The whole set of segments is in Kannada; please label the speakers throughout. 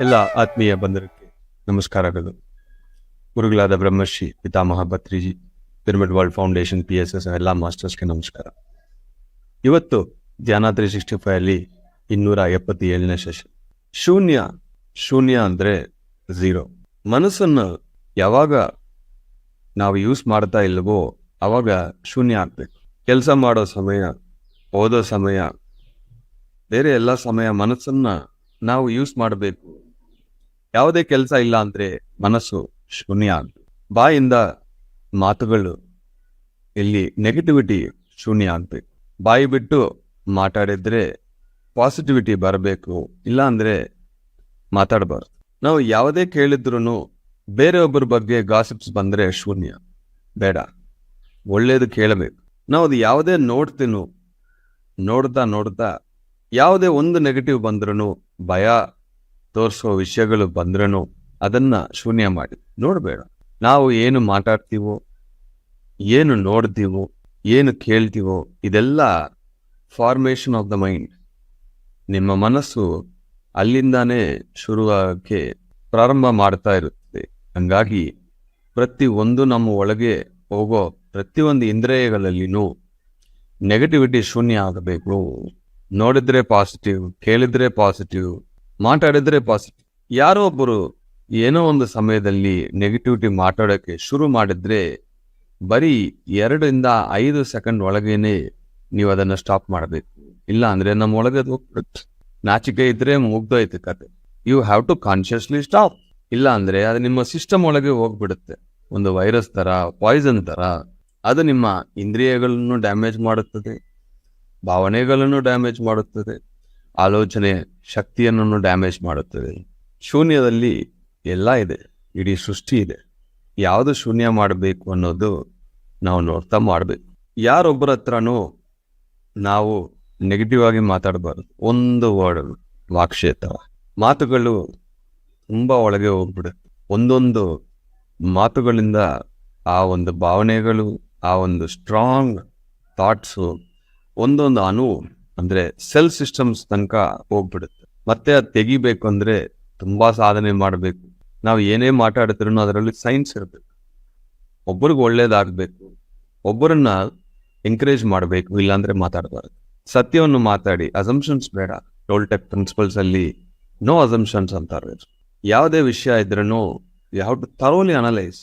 Speaker 1: ಎಲ್ಲ ಆತ್ಮೀಯ ಬಂಧುಗಳಿಗೆ ನಮಸ್ಕಾರಗಳು. ಗುರುಗಳಾದ Brahmashri Pitamaha Patriji pyramid world foundation P S S ಎಲ್ಲ ಮಾಸ್ಟರ್ಸ್ಗೆ ನಮಸ್ಕಾರ. ಇವತ್ತು ಧ್ಯಾನ ತ್ರೀ ಸಿಕ್ಸ್ಟಿ ಫೈವ್ ಅಲ್ಲಿ ಇನ್ನೂರ ಎಪ್ಪತ್ತೇಳನೇ ಸೆಷನ್. ಶೂನ್ಯ ಶೂನ್ಯ ಅಂದ್ರೆ ಝೀರೋ. ಮನಸ್ಸನ್ನು ಯಾವಾಗ ನಾವು ಯೂಸ್ ಮಾಡ್ತಾ ಇಲ್ವೋ ಅವಾಗ ಶೂನ್ಯ ಆಗ್ಬೇಕು. ಕೆಲಸ ಮಾಡೋ ಸಮಯ, ಓದೋ ಸಮಯ, ಬೇರೆ ಎಲ್ಲ ಸಮಯ ಮನಸ್ಸನ್ನು ನಾವು ಯೂಸ್ ಮಾಡಬೇಕು. ಯಾವುದೇ ಕೆಲಸ ಇಲ್ಲ ಅಂದ್ರೆ ಮನಸ್ಸು ಶೂನ್ಯ ಆಗ್ತದೆ ಬಾಯಿಂದ ಮಾತುಗಳು ಇಲ್ಲಿ ನೆಗೆಟಿವಿಟಿ ಶೂನ್ಯ ಆಗ್ಬೇಕು ಬಾಯಿ ಬಿಟ್ಟು ಮಾತಾಡಿದ್ರೆ ಪಾಸಿಟಿವಿಟಿ ಬರಬೇಕು, ಇಲ್ಲ ಅಂದ್ರೆ ಮಾತಾಡಬಾರ್ದು. ನಾವು ಯಾವುದೇ ಕೇಳಿದ್ರು ಬೇರೆಯೊಬ್ಬರ ಬಗ್ಗೆ ಗಾಸಿಪ್ಸ್ ಬಂದ್ರೆ ಶೂನ್ಯ, ಬೇಡ. ಒಳ್ಳೇದು ಕೇಳಬೇಕು. ನಾವು ಅದು ಯಾವುದೇ ನೋಡ್ತೀನೋ, ನೋಡ್ತಾ ನೋಡ್ತಾ ಯಾವುದೇ ಒಂದು ನೆಗೆಟಿವ್ ಬಂದ್ರೂ ಭಯ ತೋರಿಸೋ ವಿಷಯಗಳು ಬಂದ್ರೂ ಅದನ್ನ ಶೂನ್ಯ ಮಾಡಿ. ನೋಡಬೇಡ. ನಾವು ಏನು ಮಾತಾಡ್ತೀವೋ, ಏನು ನೋಡ್ತೀವೋ, ಏನು ಕೇಳ್ತೀವೋ, ಇದೆಲ್ಲ ಫಾರ್ಮೇಶನ್ ಆಫ್ ದ ಮೈಂಡ್ ನಿಮ್ಮ ಮನಸ್ಸು ಅಲ್ಲಿಂದಾನೇ ಶುರುವಾಗಕ್ಕೆ ಪ್ರಾರಂಭ ಮಾಡ್ತಾ ಇರುತ್ತದೆ ಹಂಗಾಗಿ ಪ್ರತಿ ಒಂದು ನಮ್ಮ ಒಳಗೆ ಹೋಗೋ ಪ್ರತಿಯೊಂದು ಇಂದ್ರಿಯಗಳಲ್ಲಿನೂ ನೆಗೆಟಿವಿಟಿ ಶೂನ್ಯ ಆಗಬೇಕು. ನೋಡಿದ್ರೆ ಪಾಸಿಟಿವ್ ಕೇಳಿದ್ರೆ ಪಾಸಿಟಿವ್ ಮಾತಾಡಿದ್ರೆ ಪಾಸಿಟಿವ್ ಯಾರೋ ಒಬ್ಬರು ಏನೋ ಒಂದು ಸಮಯದಲ್ಲಿ ನೆಗೆಟಿವಿಟಿ ಮಾತಾಡೋಕ್ಕೆ ಶುರು ಮಾಡಿದ್ರೆ ಬರೀ ಎರಡರಿಂದ ಐದು ಸೆಕೆಂಡ್ ಒಳಗೇನೆ ನೀವು ಅದನ್ನು ಸ್ಟಾಪ್ ಮಾಡಬೇಕು. ಇಲ್ಲ ಅಂದ್ರೆ ನಮ್ಮ ಒಳಗೆ ಅದು ಹೋಗ್ಬಿಡುತ್ತೆ. ನಾಚಿಕೆ ಇದ್ರೆ ಮುಗ್ದೋಯ್ತು ಕತೆ. You have to consciously stop ಇಲ್ಲ ಅಂದ್ರೆ ಅದು ನಿಮ್ಮ ಸಿಸ್ಟಮ್ ಒಳಗೆ ಹೋಗ್ಬಿಡುತ್ತೆ. ಒಂದು ವೈರಸ್ ತರ ಪಾಯ್ಸನ್ ತರ, ಅದು ನಿಮ್ಮ ಇಂದ್ರಿಯಗಳನ್ನು ಡ್ಯಾಮೇಜ್ ಮಾಡುತ್ತದೆ, ಭಾವನೆಗಳನ್ನು ಡ್ಯಾಮೇಜ್ ಮಾಡುತ್ತದೆ. ಆಲೋಚನೆ ಶಕ್ತಿಯನ್ನು ಡ್ಯಾಮೇಜ್ ಮಾಡುತ್ತದೆ. ಶೂನ್ಯದಲ್ಲಿ ಎಲ್ಲ ಇದೆ, ಇಡೀ ಸೃಷ್ಟಿ ಇದೆ. ಯಾವುದು ಶೂನ್ಯ ಮಾಡಬೇಕು ಅನ್ನೋದು ನಾವು ನೋಡ್ತಾ ಮಾಡಬೇಕು. ಯಾರೊಬ್ಬರ ಹತ್ರನೂ ನಾವು ನೆಗೆಟಿವ್ ಆಗಿ ಮಾತಾಡಬಾರ್ದು. ಒಂದು ವರ್ಡ್ ವಾಕ್ಷೇತ ಮಾತುಗಳು ತುಂಬ ಒಳಗೆ ಹೋಗ್ಬಿಡುತ್ತೆ. ಒಂದೊಂದು ಮಾತುಗಳಿಂದ ಆ ಒಂದು ಭಾವನೆಗಳು, ಆ ಒಂದು ಸ್ಟ್ರಾಂಗ್ ಥಾಟ್ಸು ಒಂದೊಂದು ಅಣು ಅಂದ್ರೆ ಸೆಲ್ ಸಿಸ್ಟಮ್ಸ್ ತನಕ ಹೋಗ್ಬಿಡುತ್ತೆ. ಮತ್ತೆ ಅದು ತೆಗಿಬೇಕು ಅಂದ್ರೆ ತುಂಬಾ ಸಾಧನೆ ಮಾಡಬೇಕು. ನಾವು ಏನೇ ಮಾತಾಡ್ತಿರೋ ಅದರಲ್ಲಿ ಸೈನ್ಸ್ ಇರಬೇಕು ಒಬ್ಬರಿಗೆ ಒಳ್ಳೇದಾಗಬೇಕು. ಒಬ್ಬರನ್ನ ಎಂಕರೇಜ್ ಮಾಡಬೇಕು, ಇಲ್ಲಾಂದ್ರೆ ಮಾತಾಡಬಾರ್ದು. ಸತ್ಯವನ್ನು ಮಾತಾಡಿ ಅಸಂಪ್ಷನ್ಸ್ ಬೇಡ. ಟೋಲ್ಟೆಕ್ ಪ್ರಿನ್ಸಿಪಲ್ಸ್ ಅಲ್ಲಿ ನೋ ಅಸಂಪ್ಷನ್ಸ್ ಅಂತಾರೆ ಯಾವುದೇ ವಿಷಯ ಇದ್ರೂ ಯಾವ ಟು ಥರೋಲಿ ಅನಲೈಸ್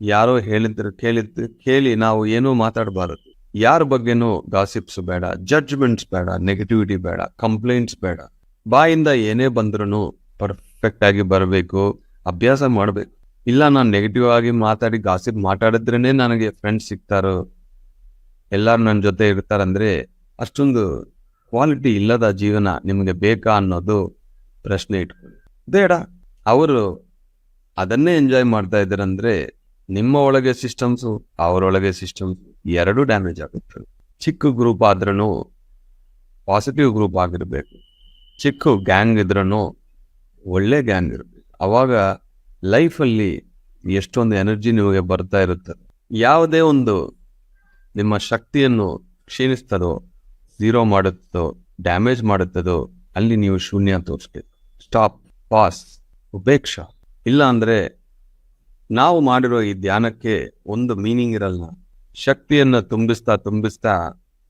Speaker 1: ಯಾರೋ ಹೇಳಿದ್ರು ಕೇಳಿದ್ದು ಕೇಳಿ ನಾವು ಏನೂ ಮಾತಾಡಬಾರದು. ಯಾರ ಬಗ್ಗೆನೂ ಗಾಸಿಪ್ಸ್ ಬೇಡ ಜಡ್ಜ್ಮೆಂಟ್ಸ್ ಬೇಡ ನೆಗೆಟಿವಿಟಿ ಬೇಡ ಕಂಪ್ಲೇಂಟ್ಸ್ ಬೇಡ. ಬಾಯಿಂದ ಏನೇ ಬಂದ್ರೂ ಪರ್ಫೆಕ್ಟ್ ಆಗಿ ಬರಬೇಕು, ಅಭ್ಯಾಸ ಮಾಡಬೇಕು. ಇಲ್ಲ, ನಾನು ನೆಗೆಟಿವ್ ಆಗಿ ಮಾತಾಡಿ ಗಾಸಿಪ್ ಮಾತಾಡಿದ್ರೇನೆ ನನಗೆ ಫ್ರೆಂಡ್ಸ್ ಸಿಗ್ತಾರೋ? ಎಲ್ಲರೂ ನನ್ನ ಜೊತೆ ಇರ್ತಾರಂದ್ರೆ ಅಷ್ಟೊಂದು ಕ್ವಾಲಿಟಿ ಇಲ್ಲದ ಜೀವನ ನಿಮಗೆ ಬೇಕಾ ಅನ್ನೋದು ಪ್ರಶ್ನೆ ಇಟ್ಕೊಳ್ಳಿ. ಬೇಡ, ಅವರು ಅದನ್ನೇ ಎಂಜಾಯ್ ಮಾಡ್ತಾ ಇದ್ದಾರಂದ್ರೆ ನಿಮ್ಮ ಒಳಗೆ ಸಿಸ್ಟಮ್ಸು ಅವರೊಳಗೆ ಸಿಸ್ಟಮ್ಸ್ ಎರಡೂ ಡ್ಯಾಮೇಜ್ ಆಗುತ್ತೆ. ಚಿಕ್ಕ ಗ್ರೂಪ್ ಆದ್ರೂ ಪಾಸಿಟಿವ್ ಗ್ರೂಪ್ ಆಗಿರಬೇಕು. ಚಿಕ್ಕ ಗ್ಯಾಂಗ್ ಇದ್ರೂ ಒಳ್ಳೆ ಗ್ಯಾಂಗ್ ಇರಬೇಕು. ಅವಾಗ ಲೈಫಲ್ಲಿ ಎಷ್ಟೊಂದು ಎನರ್ಜಿ ನಿಮಗೆ ಬರ್ತಾ ಇರುತ್ತೆ. ಯಾವುದೇ ಒಂದು ನಿಮ್ಮ ಶಕ್ತಿಯನ್ನು ಕ್ಷೀಣಿಸ್ತದೋ ಝೀರೋ ಮಾಡುತ್ತದೋ ಡ್ಯಾಮೇಜ್ ಮಾಡುತ್ತದೋ, ಅಲ್ಲಿ ನೀವು ಶೂನ್ಯ ತೋರಿಸ್ಬೇಕು. ಸ್ಟಾಪ್ ಪಾಸ್ ಉಪೇಕ್ಷ. ಇಲ್ಲ ಅಂದರೆ ನಾವು ಮಾಡಿರೋ ಈ ಧ್ಯಾನಕ್ಕೆ ಒಂದು ಮೀನಿಂಗ್ ಇರಲ್ಲ. ಶಕ್ತಿಯನ್ನು ತುಂಬಿಸ್ತಾ ತುಂಬಿಸ್ತಾ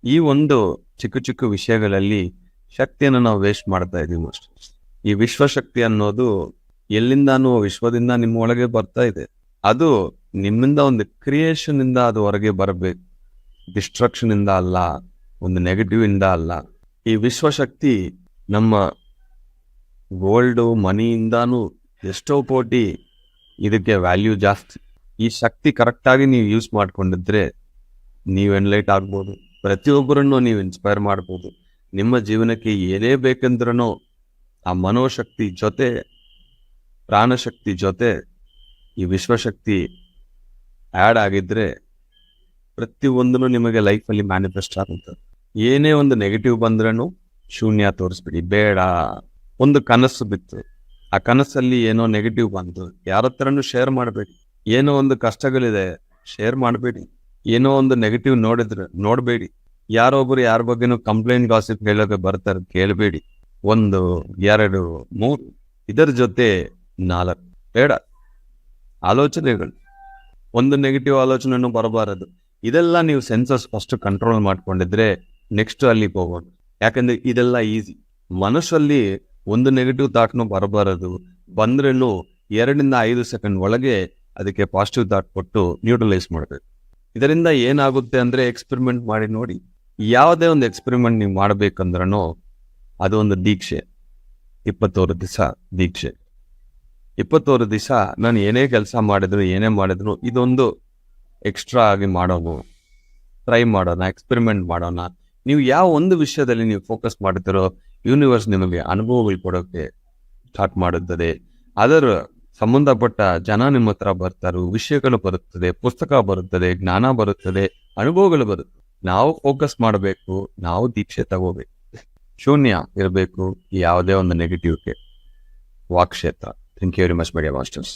Speaker 1: ಈ ಒಂದು ಚಿಕ್ಕ ಚಿಕ್ಕ ವಿಷಯಗಳಲ್ಲಿ ಶಕ್ತಿಯನ್ನು ನಾವು ವೇಸ್ಟ್ ಮಾಡ್ತಾ ಇದೀವಿ ಮೋಸ್ಟ್ ಈ ವಿಶ್ವಶಕ್ತಿ ಅನ್ನೋದು ಎಲ್ಲಿಂದಾನು ವಿಶ್ವದಿಂದ ನಿಮ್ಮ ಒಳಗೆ ಬರ್ತಾ ಇದೆ. ಅದು ನಿಮ್ಮಿಂದ ಒಂದು ಕ್ರಿಯೇಷನ್ ಇಂದ ಅದು ಹೊರಗೆ ಬರಬೇಕು. ಡಿಸ್ಟ್ರಕ್ಷನ್ ಇಂದ ಅಲ್ಲ, ಒಂದು ನೆಗೆಟಿವ್ ಇಂದ ಅಲ್ಲ. ಈ ವಿಶ್ವಶಕ್ತಿ ನಮ್ಮ ಗೋಲ್ಡು ಮನಿಯಿಂದಾನು ಎಷ್ಟೋ ಕೋಟಿ ಇದಕ್ಕೆ ವ್ಯಾಲ್ಯೂ ಜಾಸ್ತಿ. ಈ ಶಕ್ತಿ ಕರೆಕ್ಟಾಗಿ ನೀವು ಯೂಸ್ ಮಾಡ್ಕೊಂಡಿದ್ರೆ ನೀವು ಎನ್ಲೈಟ್ ಆಗ್ಬೋದು. ಪ್ರತಿಯೊಬ್ಬರನ್ನು ನೀವು ಇನ್ಸ್ಪೈರ್ ಮಾಡ್ಬೋದು. ನಿಮ್ಮ ಜೀವನಕ್ಕೆ ಏನೇ ಬೇಕೆಂದ್ರೂ ಆ ಮನೋಶಕ್ತಿ ಜೊತೆ, ಪ್ರಾಣಶಕ್ತಿ ಜೊತೆ ಈ ವಿಶ್ವಶಕ್ತಿ ಆ್ಯಡ್ ಆಗಿದ್ರೆ ಪ್ರತಿಯೊಂದನ್ನು ನಿಮಗೆ ಲೈಫಲ್ಲಿ ಮ್ಯಾನಿಫೆಸ್ಟ್ ಆಗುತ್ತೆ. ಏನೇ ಒಂದು ನೆಗೆಟಿವ್ ಬಂದ್ರೂ ಶೂನ್ಯ ತೋರಿಸ್ಬಿಡಿ. ಬೇಡ. ಒಂದು ಕನಸು ಬಿತ್ತು. ಆ ಕನಸಲ್ಲಿ ಏನೋ ನೆಗೆಟಿವ್ ಬಂತು. ಯಾರ ಹತ್ರನೂ ಶೇರ್ ಮಾಡಬೇಡಿ ಏನೋ ಒಂದು ಕಷ್ಟಗಳಿದೆ ಶೇರ್ ಮಾಡಬೇಡಿ. ಏನೋ ಒಂದು ನೆಗೆಟಿವ್ ನೋಡಿದ್ರೆ ನೋಡಬೇಡಿ. ಯಾರೊಬ್ರು ಯಾರ ಬಗ್ಗೆನೂ ಕಂಪ್ಲೇಂಟ್ ಗಾಸಿಪ್ ಹೇಳೋಕೆ ಬರ್ತಾರೆ ಕೇಳಬೇಡಿ. ಒಂದು, ಎರಡು, ಮೂರು, ಇದರ ಜೊತೆ ನಾಲ್ಕು. ಬೇಡ. ಆಲೋಚನೆಗಳು. ಒಂದು ನೆಗೆಟಿವ್ ಆಲೋಚನೆನೂ ಬರಬಾರದು. ಇದೆಲ್ಲ ನೀವು ಸೆನ್ಸಸ್ ಫಸ್ಟ್ ಕಂಟ್ರೋಲ್ ಮಾಡ್ಕೊಂಡಿದ್ರೆ ನೆಕ್ಸ್ಟ್ ಅಲ್ಲಿಗೆ ಹೋಗೋಣ ಯಾಕಂದ್ರೆ ಇದೆಲ್ಲ ಈಸಿ ಮನಸ್ಸಲ್ಲಿ ಒಂದು ನೆಗೆಟಿವ್ ಥಾಟ್ನು ಬರಬಾರದು. ಬಂದ್ರೂ ಎರಡರಿಂದ ಐದು ಸೆಕೆಂಡ್ ಒಳಗೆ ಅದಕ್ಕೆ ಪಾಸಿಟಿವ್ ಥಾಟ್ ಕೊಟ್ಟು ನ್ಯೂಟ್ರಲೈಸ್ ಮಾಡಬೇಕು. ಇದರಿಂದ ಏನಾಗುತ್ತೆ ಅಂದರೆ ಎಕ್ಸ್ಪೆರಿಮೆಂಟ್ ಮಾಡಿ ನೋಡಿ, ಯಾವುದೇ ಒಂದು ಎಕ್ಸ್ಪೆರಿಮೆಂಟ್ ನೀವು ಮಾಡಬೇಕಂದ್ರೂ ಅದು ಒಂದು ದೀಕ್ಷೆ. ಇಪ್ಪತ್ತೋರು ದಿವಸ ದೀಕ್ಷೆ. ಇಪ್ಪತ್ತೋರು ದಿವಸ ನಾನು ಏನೇ ಕೆಲಸ ಮಾಡಿದ್ರು, ಏನೇ ಮಾಡಿದ್ರು, ಇದೊಂದು ಎಕ್ಸ್ಟ್ರಾ ಆಗಿ ಮಾಡೋಣ ಟ್ರೈ ಮಾಡೋಣ ಎಕ್ಸ್ಪೆರಿಮೆಂಟ್ ಮಾಡೋಣ. ನೀವು ಯಾವ ಒಂದು ವಿಷಯದಲ್ಲಿ ನೀವು ಫೋಕಸ್ ಮಾಡುತ್ತಿರೋ ಯೂನಿವರ್ಸ್ ನಿಮಗೆ ಅನುಭವಗಳು ಕೊಡೋಕ್ಕೆ ಸ್ಟಾರ್ಟ್ ಮಾಡುತ್ತದೆ. ಅದರ ಸಂಬಂಧಪಟ್ಟ ಜನ ನಿಮ್ಮ ಹತ್ರ ಬರ್ತಾರು, ವಿಷಯಗಳು ಬರುತ್ತದೆ, ಪುಸ್ತಕ ಬರುತ್ತದೆ, ಜ್ಞಾನ ಬರುತ್ತದೆ, ಅನುಭವಗಳು ಬರುತ್ತೆ ನಾವು ಫೋಕಸ್ ಮಾಡಬೇಕು, ನಾವು ದೀಕ್ಷೆ ತಗೋಬೇಕು. ಶೂನ್ಯ ಇರಬೇಕು, ಯಾವುದೇ ಒಂದು ನೆಗೆಟಿವ್ಗೆ ವಾಕ್ ಕ್ಷೇತ್ರ thank you very much media masters